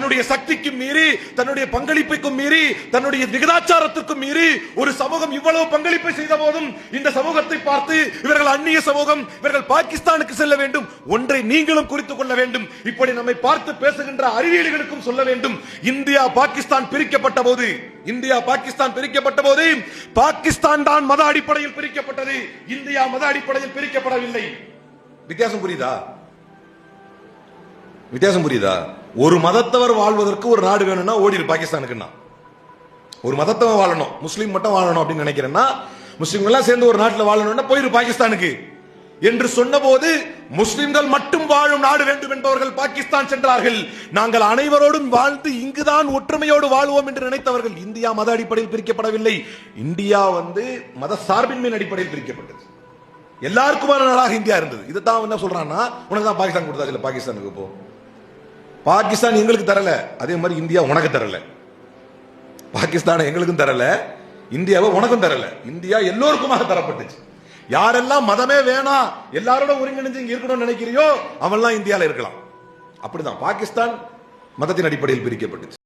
தன்னுடைய சக்திக்கும் மீறி தன்னுடைய பங்களிப்புக்கும் மீறி தன்னுடைய விகிதாச்சாரத்திற்கும் மீறி ஒரு சமூகம் இவ்வளவு பங்களிப்பை செய்த போதும் இந்த சமூகத்தை பார்த்து இவர்கள் அந்நிய சமூகம் இவர்கள் பாகிஸ்தானுக்கு செல்ல வேண்டும் ஒன்றை நீங்களும் குறித்துக் கொள்ள வேண்டும். இப்படி நம்மை பார்த்து பேசுகின்ற அறிவியலிகளுக்கும் சொல்ல வேண்டும். இந்தியா பாகிஸ்தான் பிரிக்கப்பட்ட போது இந்தியா பாகிஸ்தான் பிரிக்கப்பட்ட போது பாகிஸ்தான் தான் மத அடிப்படையில் பிரிக்கப்பட்டது. இந்தியா மத அடிப்படையில் பிரிக்கப்படவில்லை. வித்தியாசம் புரியுதா? வித்தியாசம் புரியுதா? ஒரு மதத்தவர் வாழ்வதற்கு ஒரு நாடு வேணும்னா ஓடிடு பாகிஸ்தானுக்குன்னா. ஒரு மதத்தவன் வாழணும் முஸ்லீம் மட்டும் வாழணும் அப்படின்னு நினைக்கிறேன்னா முஸ்லீம்கள் எல்லாம் சேர்ந்து ஒரு நாட்டில் வாழணும்னா போயிரு பாகிஸ்தானுக்கு. என்று சொன்னபோது முஸ்லிம்கள் மட்டும் வாழும் நாடு வேண்டும் என்பவர்கள் பாகிஸ்தான் சென்றார்கள். நாங்கள் அனைவரோடும் வாழ்ந்து இங்குதான் ஒற்றுமையோடு வாழ்வோம் என்று நினைத்தவர்கள் இந்தியா மத அடிப்படையில் பிரிக்கப்படவில்லை. இந்தியா வந்து மத சார்பின்மையின் அடிப்படையில் பிரிக்கப்பட்டது. எல்லாருக்குமான நாடாக இந்தியா இருந்தது. இதைத்தான் என்ன சொல்றான்னா உனக்கு தான் பாகிஸ்தான் கொடுத்தாச்சு பாகிஸ்தானுக்கு போ. பாகிஸ்தான் எங்களுக்கு தரல. அதே மாதிரி இந்தியா உனக்கு தரல. பாகிஸ்தானை எங்களுக்கும் தரல. இந்தியாவை உனக்கும் தரல. இந்தியா எல்லோருக்குமாக தரப்பட்டுச்சு. யாரெல்லாம் மதமே வேணாம் எல்லாரோட ஒருங்கிணைஞ்சு இங்க இருக்கணும்னு நினைக்கிறியோ அவன்லாம் இந்தியால இருக்கலாம். அப்படிதான். பாகிஸ்தான் மதத்தின் அடிப்படையில் பிரிக்கப்பட்டுச்சு.